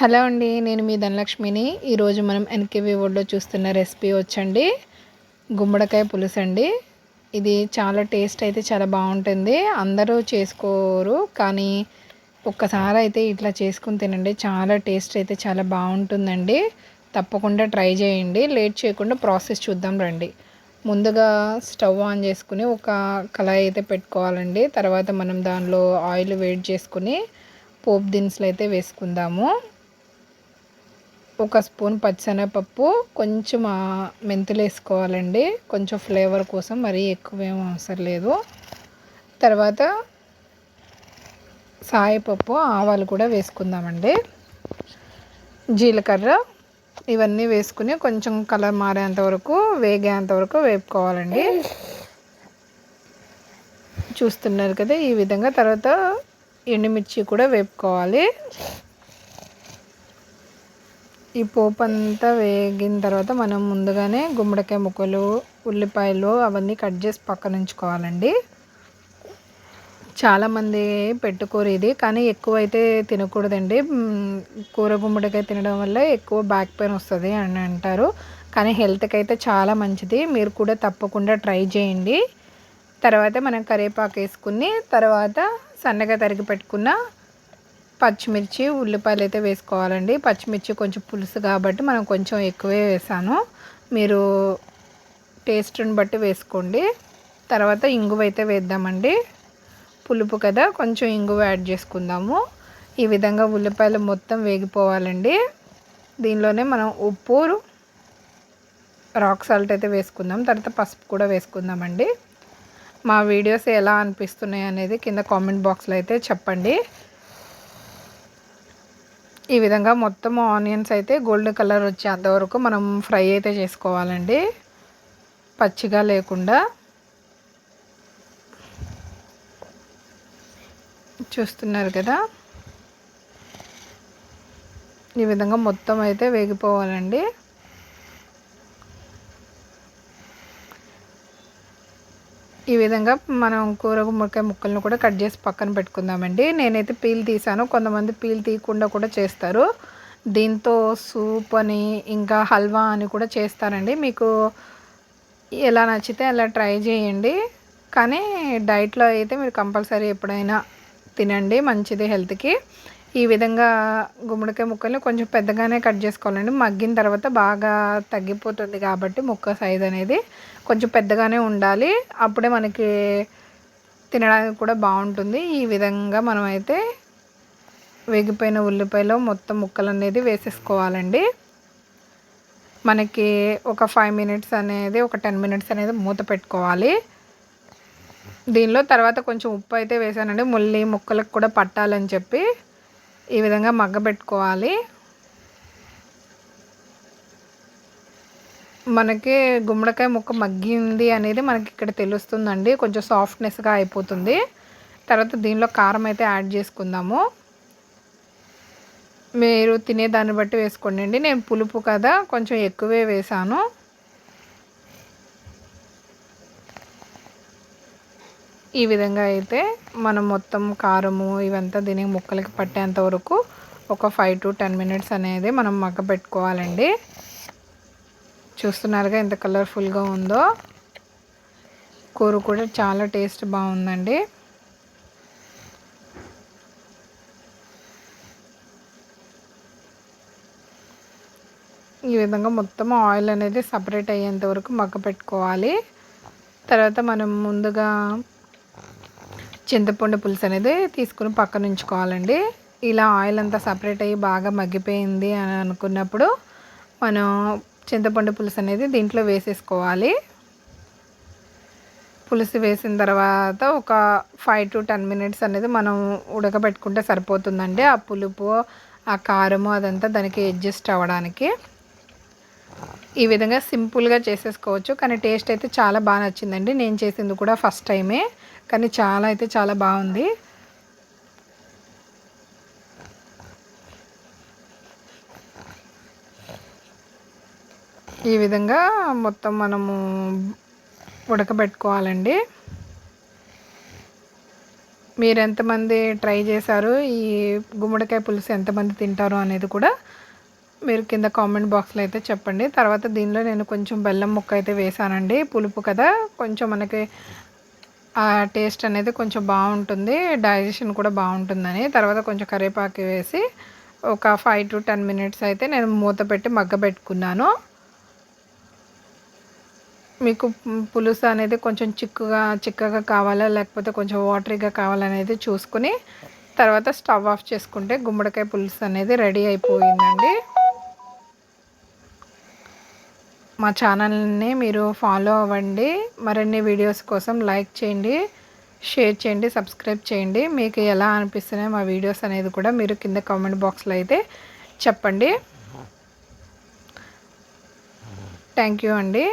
Hello అండి నేను మీ ధనలక్ష్మిని. ఈరోజు మనం ఎన్కేవి వడ్లో చూస్తున్న రెసిపీ వచ్చండి. గుమ్మడికాయ పులుసు అండి ఇది చాలా టేస్ట్ అయితే చాలా బాగుంటుంది. అందరూ చేసుకోరు కానీ ఒక్కసారి అయితే ఇట్లా చేసుకుని తినండి. చాలా టేస్ట్ అయితే చాలా బాగుంటుందండి. తప్పకుండా ట్రై చేయండి. లేట్ చేయకుండా ప్రాసెస్ చూద్దాం రండి. ముందుగా స్టవ్ ఆన్ చేసుకుని ఒక కళాయి అయితే పెట్టుకోవాలండి. తర్వాత మనం దానిలో ఆయిల్ వేడి చేసుకుని పోపు దినుసులు అయితే వేసుకుందాము. ఒక స్పూన్ పచ్చిశనగపప్పు కొంచెం మెంతులు వేసుకోవాలండి కొంచెం ఫ్లేవర్ కోసం మరీ ఎక్కువ ఏం అవసరం లేదు. తర్వాత సాయపప్పు ఆవాలు కూడా వేసుకుందామండి. జీలకర్ర ఇవన్నీ వేసుకుని కొంచెం కలర్ మారేంత వరకు వేగేంత వరకు వేపుకోవాలండి. చూస్తున్నారు కదా ఈ విధంగా. తర్వాత ఎండుమిర్చి కూడా వేపుకోవాలి. ఈ పోపు అంతా వేగిన తర్వాత మనం ముందుగానే గుమ్మడికాయ ముక్కలు ఉల్లిపాయలు అవన్నీ కట్ చేసి పక్కన ఉంచుకోవాలండి. చాలామంది పెట్టుకోరు ఇది కానీ ఎక్కువ అయితే తినకూడదండి కూర గుమ్మడికాయ తినడం వల్ల ఎక్కువ బ్యాక్ పెయిన్ వస్తుంది అని అంటారు. కానీ హెల్త్కి అయితే చాలా మంచిది. మీరు కూడా తప్పకుండా ట్రై చేయండి. తర్వాత మనం కరివేపాకు వేసుకుని తర్వాత సన్నగా తరిగి పెట్టుకున్న పచ్చిమిర్చి ఉల్లిపాయలు అయితే వేసుకోవాలండి. పచ్చిమిర్చి కొంచెం పులుసు కాబట్టి మనం కొంచెం ఎక్కువే వేసాను. మీరు టేస్ట్ని బట్టి వేసుకోండి. తర్వాత ఇంగువ అయితే వేద్దామండి. పులుపు కదా కొంచెం ఇంగువ యాడ్ చేసుకుందాము. ఈ విధంగా ఉల్లిపాయలు మొత్తం వేగిపోవాలండి. దీనిలోనే మనం ఉప్పు రాక్ సాల్ట్ అయితే వేసుకుందాం. తర్వాత పసుపు కూడా వేసుకుందామండి. మా వీడియోస్ ఎలా అనిపిస్తున్నాయి అనేది కింద కామెంట్ బాక్స్లో అయితే చెప్పండి. ఈ విధంగా మొత్తం ఆనియన్స్ అయితే గోల్డెన్ కలర్ వచ్చేంతవరకు మనం ఫ్రై అయితే చేసుకోవాలండి. పచ్చిగా లేకుండా. చూస్తున్నారు కదా? ఈ విధంగా మొత్తం అయితే వేగిపోవాలండి. ఈ విధంగా మనం కూర మురకాయ ముక్కలను కూడా కట్ చేసి పక్కన పెట్టుకుందామండి. నేనైతే పీల్ తీసాను. కొంతమంది పీల్ తీయకుండా కూడా చేస్తారు. దీంతో సూప్ అని ఇంకా హల్వా అని కూడా చేస్తారండి. మీకు ఎలా నచ్చితే అలా ట్రై చేయండి. కానీ డైట్లో అయితే మీరు కంపల్సరీ ఎప్పుడైనా తినండి మంచిది హెల్త్కి. ఈ విధంగా గుమ్మడికాయ ముక్కల్ని కొంచెం పెద్దగానే కట్ చేసుకోవాలండి. మగ్గిన తర్వాత బాగా తగ్గిపోతుంది కాబట్టి ముక్క సైజ్ అనేది కొంచెం పెద్దగానే ఉండాలి. అప్పుడే మనకి తినడానికి కూడా బాగుంటుంది. ఈ విధంగా మనం అయితే వేగిపోయిన ఉల్లిపాయలో మొత్తం ముక్కలు అనేది వేసేసుకోవాలండి. మనకి ఒక ఫైవ్ మినిట్స్ అనేది ఒక టెన్ మినిట్స్ అనేది మూత పెట్టుకోవాలి. దీనిలో తర్వాత కొంచెం ఉప్పు అయితే వేసానండి. ముల్లి ముక్కలకు కూడా పట్టాలని చెప్పి ఈ విధంగా మగ్గబెట్టుకోవాలి మనకి గుమ్మడికాయ ముక్క మగ్గింది అనేది మనకి ఇక్కడ తెలుస్తుందండి. కొంచెం సాఫ్ట్నెస్గా అయిపోతుంది. తర్వాత దీనిలో కారం అయితే యాడ్ చేసుకుందాము. మీరు తినే దాన్ని బట్టి వేసుకోండి నేను పులుపు కదా కొంచెం ఎక్కువే వేసాను. ఈ విధంగా అయితే మనం మొత్తం కారము ఇవంతా దీని ముక్కలకి పట్టేంత వరకు ఒక ఫైవ్ టు టెన్ మినిట్స్ అనేది మనం మగ్గ పెట్టుకోవాలండి. చూస్తున్నారుగా ఎంత కలర్ఫుల్గా ఉందో. కూర కూడా చాలా టేస్ట్ బాగుందండి. ఈ విధంగా మొత్తం ఆయిల్ అనేది సపరేట్ అయ్యేంత వరకు మగ్గ పెట్టుకోవాలి. తర్వాత మనం ముందుగా చింతపండు పులుసు అనేది తీసుకుని పక్కన ఉంచుకోవాలండి. ఇలా ఆయిల్ అంతా సపరేట్ అయ్యి బాగా మగ్గిపోయింది అని అనుకున్నప్పుడు మనం చింతపండు పులుసు అనేది దీంట్లో వేసేసుకోవాలి. పులుసు వేసిన తర్వాత ఒక ఫైవ్ టు టెన్ మినిట్స్ అనేది మనం ఉడకబెట్టుకుంటే సరిపోతుందండి. ఆ పులుపు ఆ కారము అదంతా దానికి అడ్జస్ట్ అవ్వడానికి. ఈ విధంగా సింపుల్గా చేసేసుకోవచ్చు. కానీ టేస్ట్ అయితే చాలా బాగా నచ్చిందండి. నేను చేసింది కూడా ఫస్ట్ టైమే. కానీ చాలా అయితే చాలా బాగుంది. ఈ విధంగా మొత్తం మనము ఉడకబెట్టుకోవాలండి. మీరు ఎంతమంది ట్రై చేశారు? ఈ గుమ్మడికాయ పులుసు ఎంతమంది తింటారు అనేది కూడా మీరు కింద కామెంట్ బాక్స్లో అయితే చెప్పండి. తర్వాత దీనిలో నేను కొంచెం బెల్లం ముక్క అయితే వేసానండి. పులుపు కదా కొంచెం మనకి ఆ టేస్ట్ అనేది కొంచెం బాగుంటుంది. డైజెషన్ కూడా బాగుంటుందని. తర్వాత కొంచెం కరివేపాకు వేసి ఒక ఫైవ్ టు టెన్ మినిట్స్ అయితే నేను మూత పెట్టి మగ్గ పెట్టుకున్నాను. మీకు పులుసు అనేది కొంచెం చిక్కుగా చిక్కగా కావాలా లేకపోతే కొంచెం వాటరీగా కావాలనేది చూసుకుని తర్వాత స్టవ్ ఆఫ్ చేసుకుంటే గుమ్మడికాయ పులుసు అనేది రెడీ అయిపోయిందండి. మా ఛానల్ని మీరు ఫాలో అవ్వండి. మరిన్ని వీడియోస్ కోసం లైక్ చేయండి షేర్ చేయండి సబ్స్క్రైబ్ చేయండి. మీకు ఎలా అనిపిస్తున్నాయి మా వీడియోస్ అనేది కూడా మీరు కింద కామెంట్ బాక్స్లో అయితే చెప్పండి. థ్యాంక్ యూ అండి.